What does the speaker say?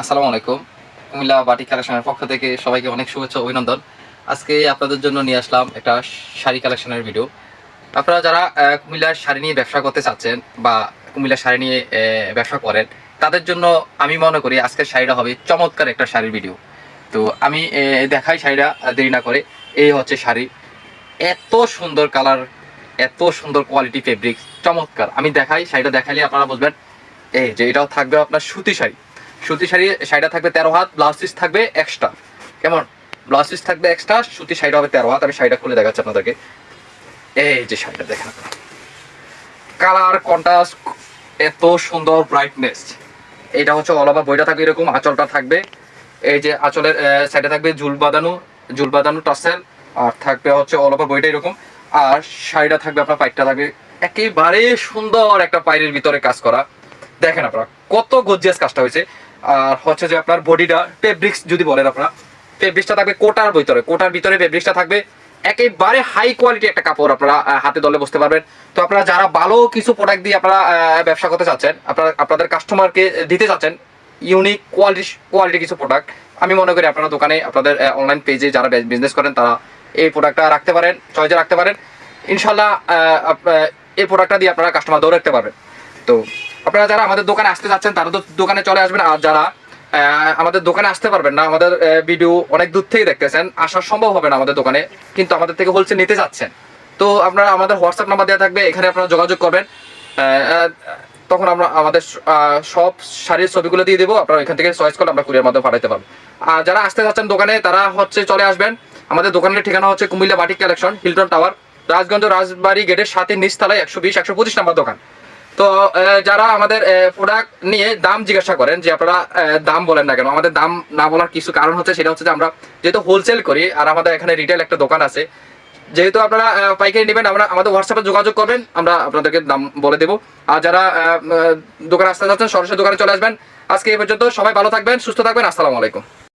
আসসালামু আলাইকুম। কুমিল্লা বাটি কালেকশনের পক্ষ থেকে সবাইকে অনেক শুভেচ্ছা অভিনন্দন। আজকে আপনাদের জন্য নিয়ে আসলাম একটা শাড়ি কালেকশনের ভিডিও আপনারা যারা কুমিল্লার শাড়ি নিয়ে ব্যবসা করতে চাচ্ছেন বা কুমিল্লার শাড়ি নিয়ে ব্যবসা করেন, তাদের জন্য আমি মনে করি আজকের শাড়িটা হবে চমৎকার একটা শাড়ির ভিডিও তো আমি দেখাই শাড়িটা দেরি না করে। এই হচ্ছে শাড়ি। এত সুন্দর কালার, এত সুন্দর কোয়ালিটি ফেব্রিক চমৎকার। আমি দেখাই, শাড়িটা দেখালে আপনারা বুঝবেন, এই যে এটাও থাকবে আপনার সুতি শাড়ি। সুতি শাড়ি, শাড়িটা থাকবে তেরো হাত ব্লাউজ পিস থাকবে এক্সট্রা কেমন? ব্লাউজ পিস থাকবে এক্সট্রা সুতি শাড়িটা হবে তেরো হাত। আমি শাড়িটা খুলে দেখাচ্ছি আপনাদেরকে। এই যে শাড়িটা, দেখেন কালার কন্ট্রাস্ট এত সুন্দর ব্রাইটনেস এটা হচ্ছে অল বইটা থাকবে এরকম, আঁচলটা থাকবে। এই যে আঁচলের সাইডে থাকবে ঝুল বাঁধানো ঝুল বাঁধানো টাসেল আর থাকবে হচ্ছে অল বইটা এরকম। আর শাড়িটা থাকবে আপনার পাইটটা থাকবে। একেবারে সুন্দর একটা পাইরের ভিতরে কাজ করা। দেখেন আপনারা, কত গর্জিয়াস কাজটা হয়েছে। আর হচ্ছে যে আপনার বডিটা ফেব্রিক্স যদি বলেন আপনারা ফেব্রিক্সটা থাকবে কোটার ভিতরে কোটার ভিতরে ফেব্রিক্সটা থাকবে। একেবারে হাই কোয়ালিটি একটা কাপড় আপনারা হাতে দলে বসতে পারবেন। তো আপনারা যারা ভালো কিছু প্রোডাক্ট দিয়ে আপনারা ব্যবসা করতে চাচ্ছেন, আপনারা, আপনাদের কাস্টমারকে দিতে চাচ্ছেন ইউনিক কোয়ালিটি কোয়ালিটি কিছু প্রোডাক্ট আমি মনে করি আপনারা দোকানে, আপনাদের অনলাইন পেজে যারা বিজনেস করেন, তারা এই প্রোডাক্টটা রাখতে পারেন চয়েসে রাখতে পারেন। ইনশাল্লাহ এই প্রোডাক্টটা দিয়ে আপনারা কাস্টমার দৌড় রাখতে পারবেন। তো আপনারা যারা আমাদের দোকানে আসতে যাচ্ছেন, তারা তো দোকানে চলে আসবেন। আর যারা আমাদের দোকানে আসতে পারবেন না, আমাদের ভিডিও অনেক দূর থেকে দেখতেছেন আসা সম্ভব হবে না আমাদের দোকানে, কিন্তু আমাদের থেকে হোলসেল নিতে যাচ্ছেন। তো আপনারা আমাদের হোয়াটসঅ্যাপ নাম্বার দেওয়া থাকবে, এখানে আপনারা যোগাযোগ করবেন। তখন আমরা আমাদের সব শাড়ির ছবিগুলো দিয়ে দেবো, আপনারা এখান থেকে চয়েস করলে আমরা কুরিয়ার মাধ্যমে পাঠাতে পারব। আর যারা আসতে যাচ্ছেন দোকানে, তারা হচ্ছে চলে আসবেন। আমাদের দোকানের ঠিকানা হচ্ছে Comilla batik collection Hilton tower Rajganj Rajbari গেটের সাথে নিচতলায় একশো বিশ, একশো পঁচিশ নাম্বার দোকান। তো যারা আমাদের প্রোডাক্ট নিয়ে দাম জিজ্ঞাসা করেন, যে আপনারা দাম বলেন না কেন, আমাদের দাম না বলার কিছু কারণ হচ্ছে, সেটা হচ্ছে যে আমরা যেহেতু হোলসেল করি, আর আমাদের এখানে রিটেল একটা দোকান আছে, যেহেতু আপনারা পাইকারি নেবেন, আমরা, আমাদের হোয়াটসঅ্যাপে যোগাযোগ করবেন, আমরা আপনাদেরকে দাম বলে দেবো। আর যারা দোকানে আসতে যাচ্ছেন, সরাসরি দোকানে চলে আসবেন। আজকে এই পর্যন্ত, সবাই ভালো থাকবেন, সুস্থ থাকবেন, আসসালামু আলাইকুম।